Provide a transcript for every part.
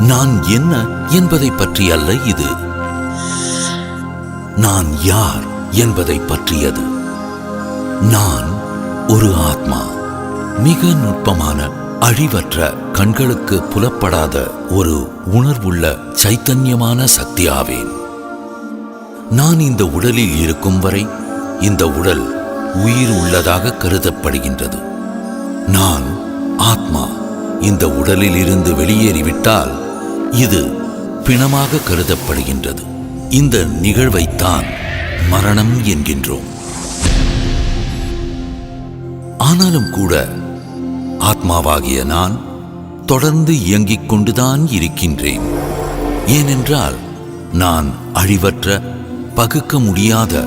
நான் என்ன என்பதை பற்றி அல்ல இது. நான் யார் என்பதை பற்றியது. நான் ஒரு ஆத்மா மிக நுட்பமான அழிவற்ற கண்களுக்கு புலப்படாத ஒரு உணர்வுள்ள சைத்தன்யமான சக்தியாவேன். நான் இந்த உடலில் இருக்கும் வரை இந்த உடல் உயிர் உள்ளதாக கருதப்படுகின்றது. நான் ஆத்மா இந்த உடலில் இருந்து வெளியேறிவிட்டால் இது பிணமாக கருதப்படுகின்றது. இந்த நிகழ்வைத்தான் மரணம் என்கின்றோம். ஆனாலும் கூட ஆத்மாவாகிய நான் தொடர்ந்து இயங்கிக் கொண்டுதான் இருக்கின்றேன். ஏனென்றால் நான் அழிவற்ற பகுக்க முடியாத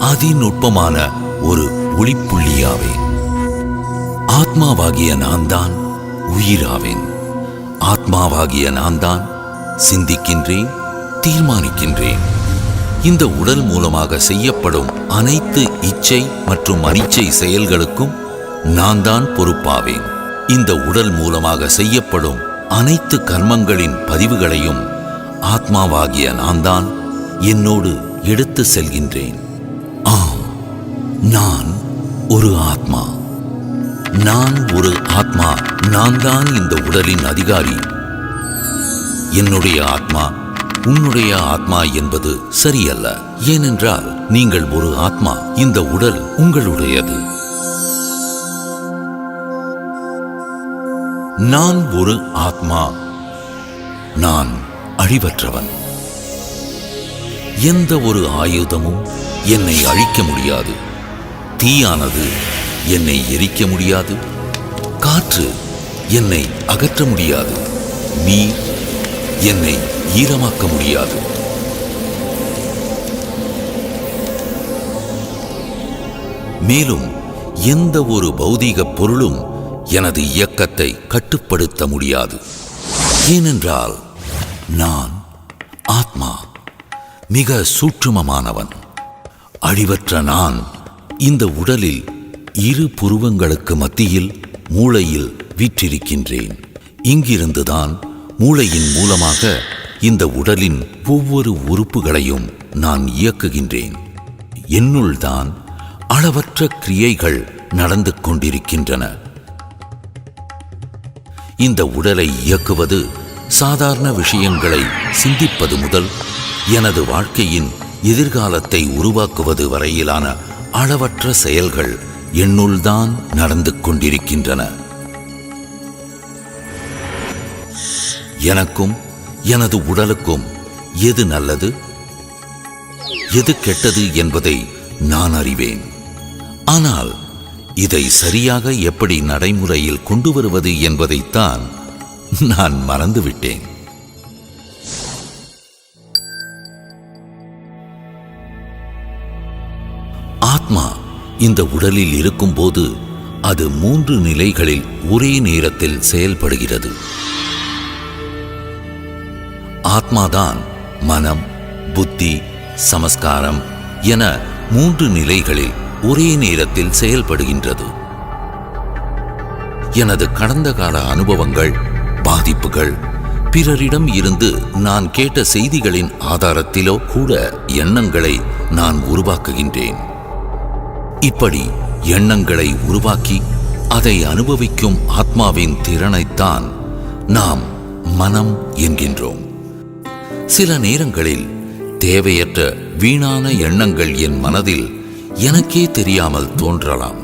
அதிநுட்பமான ஒரு ஒளிப்புள்ளியாவேன். ஆத்மாவாகிய நான் தான் உயிராவேன். ஆத்மாவாகிய நான் தான் சிந்திக்கின்றேன் தீர்மானிக்கின்றேன். இந்த உடல் மூலமாக செய்யப்படும் அனைத்து இச்சை மற்றும் அனிச்சை செயல்களுக்கும் நான் தான் பொறுப்பாவேன். இந்த உடல் மூலமாக செய்யப்படும் அனைத்து கர்மங்களின் பதிவுகளையும் ஆத்மாவாகிய நான் தான் என்னோடு எடுத்து செல்கின்றேன். ஆம் நான் ஒரு ஆத்மா. நான் ஒரு ஆத்மா நான் தான் இந்த உடலின் அதிகாரி. என்னுடைய ஆத்மா உன்னுடைய ஆத்மா என்பது சரியல்ல. ஏனென்றால் நீங்கள் ஒரு ஆத்மா இந்த உடல் உங்களுடையது. நான் ஒரு ஆத்மா நான் அழிவற்றவன். எந்த ஒரு ஆயுதமும் என்னை அழிக்க முடியாது. தீயானது என்னை எரிக்க முடியாது. காற்று என்னை அகற்ற முடியாது. நீர் என்னை ஈரமாக்க முடியாது. மேலும் எந்த ஒரு பௌதீக பொருளும் எனது இயக்கத்தை கட்டுப்படுத்த முடியாது. ஏனென்றால் நான் ஆத்மா மிக சூட்சுமமானவன். அழிவற்ற நான் இந்த உடலில் இரு புருவங்களுக்கு மத்தியில் மூளையில் வீற்றிருக்கின்றேன். இங்கிருந்துதான் மூளையின் மூலமாக இந்த உடலின் ஒவ்வொரு உறுப்புகளையும் நான் இயக்குகின்றேன். என்னுள்தான் அளவற்ற கிரியைகள் நடந்து கொண்டிருக்கின்றன. இந்த உடலை இயக்குவது சாதாரண விஷயங்களை சிந்திப்பது முதல் எனது வாழ்க்கையின் எதிர்காலத்தை உருவாக்குவது வரையிலான அளவற்ற செயல்கள் என்னுள்தான் நடந்து கொண்டிருக்கின்றன. எனக்கும் எனது உடலுக்கும் எது நல்லது? எது கெட்டது என்பதை நான் அறிவேன். ஆனால் இதை சரியாக எப்படி நடைமுறையில் கொண்டு வருவது என்பதைத்தான் நான் மறந்துவிட்டேன். ஆத்மா இந்த உடலில் இருக்கும்போது அது மூன்று நிலைகளில் ஒரே நேரத்தில் செயல்படுகிறது. ஆத்மாதான் மனம் புத்தி சமஸ்காரம் என மூன்று நிலைகளில் ஒரே நேரத்தில் செயல்படுகின்றது. எனது கடந்த கால அனுபவங்கள் பாதிப்புகள் பிறரிடம் இருந்து நான் கேட்ட செய்திகளின் ஆதாரத்திலோ கூட எண்ணங்களை நான் உருவாக்குகின்றேன். இப்படி எண்ணங்களை உருவாக்கி அதை அனுபவிக்கும் ஆத்மாவின் திறனைத்தான் நாம் மனம் என்கின்றோம். சில நேரங்களில் தேவையற்ற வீணான எண்ணங்கள் என் மனதில் எனக்கே தெரியாமல் தோன்றலாம்.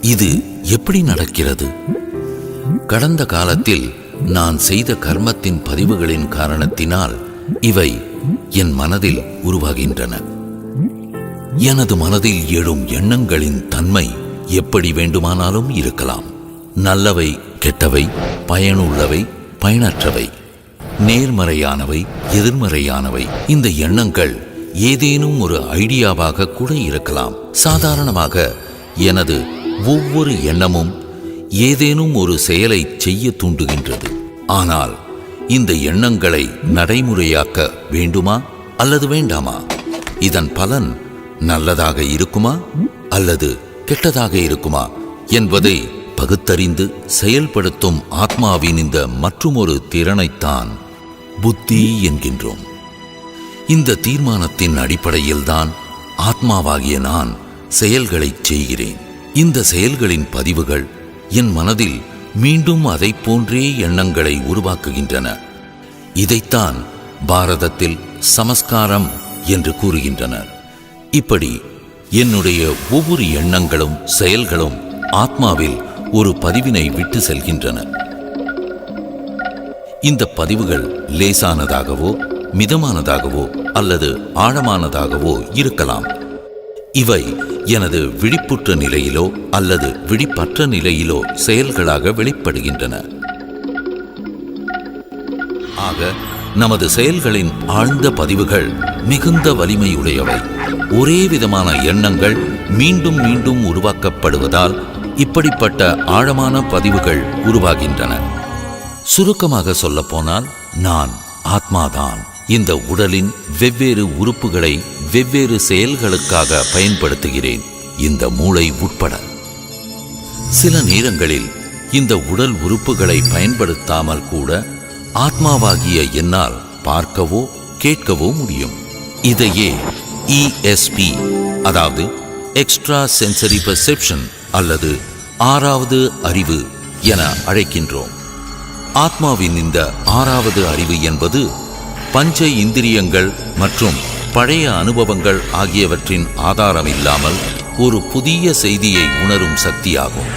இது எப்படி நடக்கிறது? கடந்த காலத்தில் நான் செய்த கர்மத்தின் பதிவுகளின் காரணத்தினால் இவை என் மனதில் உருவாகின்றன. எனது மனதில் எழும் எண்ணங்களின் தன்மை எப்படி வேண்டுமானாலும் இருக்கலாம். நல்லவை கெட்டவை பயனுள்ளவை பயனற்றவை நேர்மறையானவை எதிர்மறையானவை. இந்த எண்ணங்கள் ஏதேனும் ஒரு ஐடியாவாக கூட இருக்கலாம். சாதாரணமாக எனது ஒவ்வொரு எண்ணமும் ஏதேனும் ஒரு செயலை செய்ய தூண்டுகின்றது. ஆனால் இந்த எண்ணங்களை நடைமுறையாக்க வேண்டுமா அல்லது வேண்டாமா? இதன் பலன் நல்லதாக இருக்குமா அல்லது கெட்டதாக இருக்குமா என்பதை பகுத்தறிந்து செயல்படுத்தும் ஆத்மாவின் இந்த மற்றுமொரு திறனைத்தான் புத்தி என்கின்றோம். இந்த தீர்மானத்தின் அடிப்படையில்தான் ஆத்மாவாகிய நான் செயல்களைச் செய்கிறேன். இந்த செயல்களின் பதிவுகள் என் மனதில் மீண்டும் அதைப் போன்றே எண்ணங்களை உருவாக்குகின்றன. இதைத்தான் பாரதத்தில் சமஸ்காரம் என்று கூறுகின்றனர். இப்படி என்னுடைய ஒவ்வொரு எண்ணங்களும் செயல்களும் ஆத்மாவில் ஒரு பதிவினை விட்டு செல்கின்றன. இந்த பதிவுகள் லேசானதாகவோ மிதமானதாகவோ அல்லது ஆழமானதாகவோ இருக்கலாம். இவை எனது விழிப்புற்ற நிலையிலோ அல்லது விழிப்பற்ற நிலையிலோ செயல்களாக வெளிப்படுகின்றன. ஆக நமது செயல்களின் ஆழ்ந்த பதிவுகள் மிகுந்த வலிமையுடையவை. ஒரே விதமான எண்ணங்கள் மீண்டும் மீண்டும் உருவாக்கப்படுவதால் இப்படிப்பட்ட ஆழமான பதிவுகள் உருவாகின்றன. சுருக்கமாக சொல்லப்போனால் நான் ஆத்மாதான். இந்த உடலின் வெவ்வேறு உறுப்புகளை வெவ்வேறு செயல்களுக்காக பயன்படுத்துகிறேன். இந்த மூளை உட்பட. சில நேரங்களில் இந்த உடல் உறுப்புகளை பயன்படுத்தாமல் கூட ஆத்மாவாகிய என்னால் பார்க்கவோ கேட்கவோ முடியும். இதையே இஎஸ்பி அதாவது எக்ஸ்ட்ரா சென்சரி பெர்செப்ஷன் அல்லது ஆறாவது அறிவு என அழைக்கின்றோம். ஆத்மாவின் இந்த ஆறாவது அறிவு என்பது பஞ்ச இந்திரியங்கள் மற்றும் பழைய அனுபவங்கள் ஆகியவற்றின் ஆதாரம் இல்லாமல் ஒரு புதிய செய்தியை உணரும் சக்தியாகும்.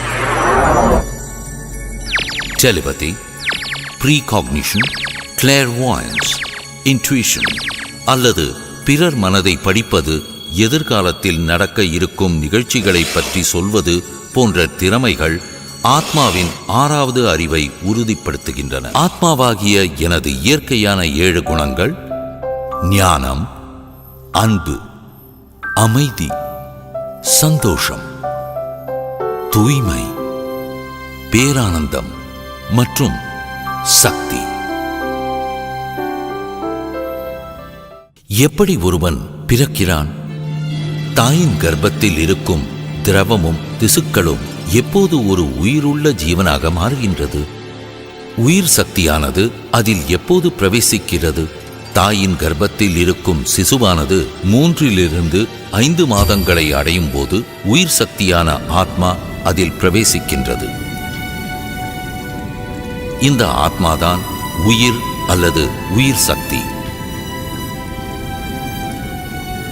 டெலிபதி ப்ரீகாக்னிஷன் கிளேர்வாயன்ஸ் இன்ட்யூஷன் அல்லது பிறர் மனதை படிப்பது எதிர்காலத்தில் நடக்க இருக்கும் நிகழ்ச்சிகளை பற்றி சொல்வது போன்ற திறமைகள் ஆத்மாவின் ஆறாவது அறிவை உறுதிப்படுத்துகின்றன. ஆத்மாவாகிய எனது இயற்கையான ஏழு குணங்கள் ஞானம் அன்பு அமைதி சந்தோஷம் தூய்மை பேரானந்தம் மற்றும் சக்தி. எப்படி ஒருவன் பிறக்கிறான்? தாயின் கர்ப்பத்தில் இருக்கும் திரவமும் திசுக்களும் எப்போது ஒரு உயிருள்ள ஜீவனாக மாறுகின்றது? உயிர் சக்தியானது அதில் எப்போது பிரவேசிக்கிறது? தாயின் கர்ப்பத்தில் இருக்கும் சிசுவானது மூன்றிலிருந்து ஐந்து மாதங்களை அடையும் போது உயிர் சக்தியான ஆத்மா அதில் பிரவேசிக்கின்றது. இந்த ஆத்மாதான் உயிர் அல்லது உயிர் சக்தி.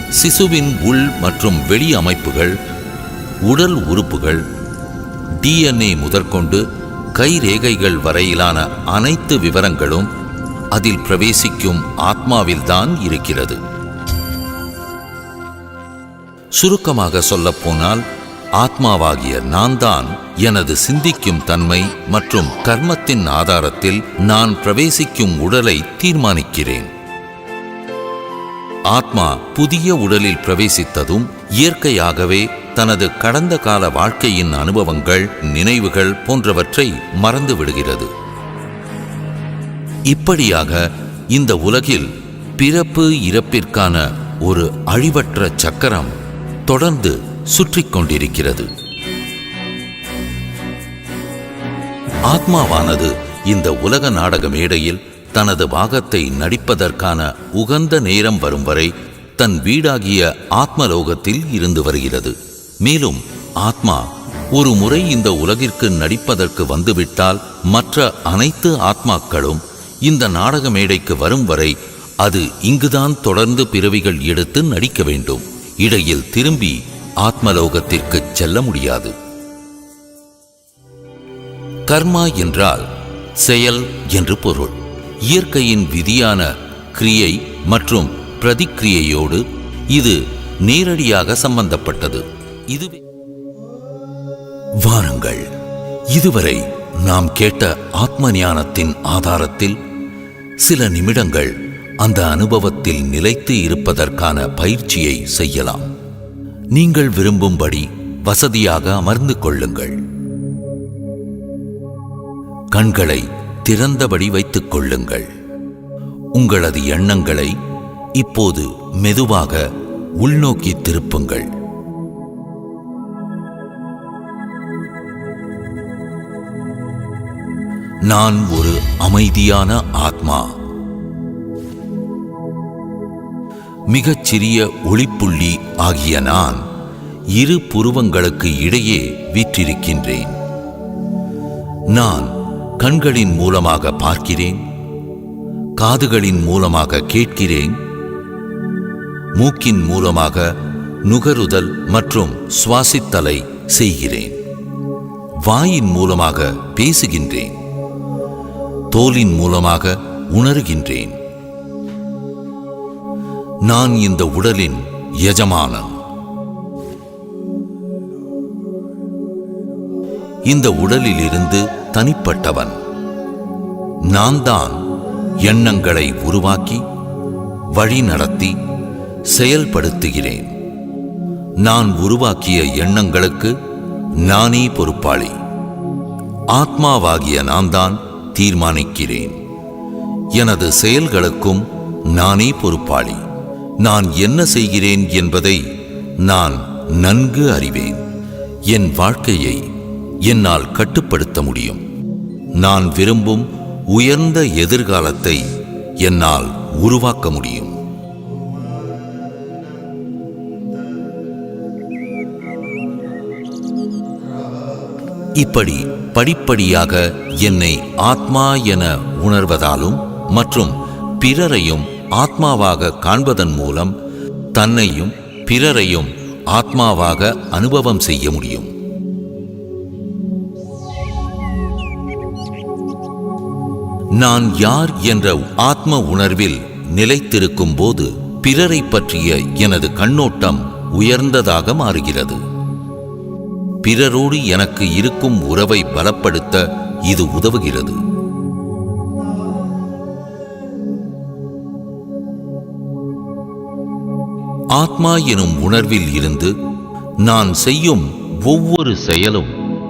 சிசுவின் உள் மற்றும் வெளி அமைப்புகள் உடல் உறுப்புகள் டிஎன்ஏ முதற்கொண்டு கைரேகைகள் வரையிலான அனைத்து விவரங்களும் அதில் பிரவேசிக்கும் ஆத்மாவில்தான் இருக்கிறது. சுருக்கமாக சொல்லப்போனால் ஆத்மாவாகிய நான் தான் எனது சிந்திக்கும் தன்மை மற்றும் கர்மத்தின் ஆதாரத்தில் நான் பிரவேசிக்கும் உடலை தீர்மானிக்கிறேன். ஆத்மா புதிய உடலில் பிரவேசித்ததும் இயற்கையாகவே தனது கடந்த கால வாழ்க்கையின் அனுபவங்கள் நினைவுகள் போன்றவற்றை மறந்து விடுகிறது. இப்படியாக இந்த உலகில் பிறப்பு இறப்பிற்கான ஒரு அழிவற்ற சக்கரம் தொடர்ந்து சுற்றி கொண்டிருக்கிறது ஆத்மாவானது இந்த உலக நாடக மேடையில் தனது பாகத்தை நடிப்பதற்கான உகந்த நேரம் வரும் வரை தன் வீடாகிய ஆத்மலோகத்தில் இருந்து வருகிறது. மேலும் ஆத்மா ஒரு முறை இந்த உலகிற்கு நடிப்பதற்கு வந்துவிட்டால் மற்ற அனைத்து ஆத்மாக்களும் இந்த நாடக மேடைக்கு வரும் வரை அது இங்குதான் தொடர்ந்து பிறவிகள் எடுத்து நடிக்க வேண்டும். இடையில் திரும்பி ஆத்மலோகத்திற்கு செல்ல முடியாது. கர்மா என்றால் செயல் என்று பொருள். இயற்கையின் விதியான கிரியை மற்றும் பிரதிக்கிரியையோடு இது நேரடியாக சம்பந்தப்பட்டது. இது வாருங்கள் இதுவரை நாம் கேட்ட ஆத்ம ஞானத்தின் ஆதாரத்தில் சில நிமிடங்கள் அந்த அனுபவத்தில் நிலைத்து இருப்பதற்கான பயிற்சியை செய்யலாம். நீங்கள் விரும்பும்படி வசதியாக அமர்ந்து கொள்ளுங்கள். கண்களை திறந்தபடி வைத்துக் கொள்ளுங்கள். உங்களது எண்ணங்களை இப்போது மெதுவாக உள்நோக்கி திருப்புங்கள். நான் ஒரு அமைதியான ஆத்மா. மிகச் சிறிய ஒளிப்புள்ளி ஆகிய நான் இரு புருவங்களுக்கு இடையே வீற்றிருக்கின்றேன். நான் கண்களின் மூலமாக பார்க்கிறேன் காதுகளின் மூலமாக கேட்கிறேன் மூக்கின் மூலமாக நுகருதல் மற்றும் சுவாசித்தலை செய்கிறேன் வாயின் மூலமாக பேசுகின்றேன் தோலின் மூலமாக உணர்கின்றேன். நான் இந்த உடலின் எஜமானன். இந்த உடலிலிருந்து தனிப்பட்டவன். நான் தான் எண்ணங்களை உருவாக்கி வழி நடத்தி செயல்படுத்துகிறேன். நான் உருவாக்கிய எண்ணங்களுக்கு நானே பொறுப்பாளி. ஆத்மாவாகிய நான் தான் தீர்மானிக்கிறேன். எனது செயல்களுக்கும் நானே பொறுப்பாளி. நான் என்ன செய்கிறேன் என்பதை நான் நன்கு அறிவேன். என் வாழ்க்கையை என்னால் கட்டுப்படுத்த முடியும். நான் விரும்பும் உயர்ந்த எதிர்காலத்தை என்னால் உருவாக்க முடியும். இப்படி படிப்படியாக என்னை ஆத்மா என உணர்வதாலும் மற்றும் பிறரையும் ஆத்மாவாக காண்பதன் மூலம் தன்னையும் பிறரையும் ஆத்மாவாக அனுபவம் செய்ய முடியும். நான் யார் என்ற ஆத்ம உணர்வில் நிலைத்திருக்கும் போது பிறரை பற்றிய எனது கண்ணோட்டம் உயர்ந்ததாக மாறுகிறது. பிறரோடு எனக்கு இருக்கும் உறவை பலப்படுத்த இது உதவுகிறது. ஆத்மா எனும் உணர்வில் இருந்து நான் செய்யும் ஒவ்வொரு செயலும்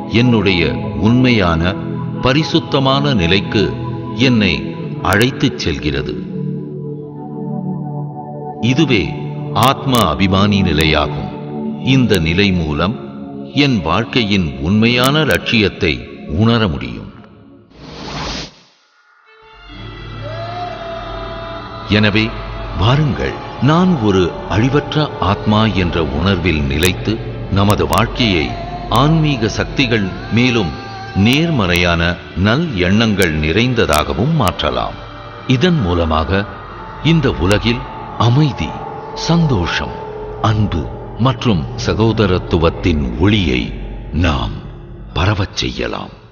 என்னுடைய உண்மையான பரிசுத்தமான நிலைக்கு என்னை அழைத்துச் செல்கிறது. இதுவே ஆத்ம அபிமானி நிலையாகும். இந்த நிலை மூலம் என் வாழ்க்கையின் உண்மையான லட்சியத்தை உணர முடியும். எனவே வாருங்கள். நான் ஒரு அழிவற்ற ஆத்மா என்ற உணர்வில் நிலைத்து நமது வாழ்க்கையை ஆன்மீக சக்திகள் மேலும் நேர்மறையான நல் எண்ணங்கள் நிறைந்ததாகவும் மாற்றலாம். இதன் மூலமாக இந்த உலகில் அமைதி சந்தோஷம் அன்பு மற்றும் சகோதரத்துவத்தின் ஒளியை நாம் பரவச் செய்யலாம்.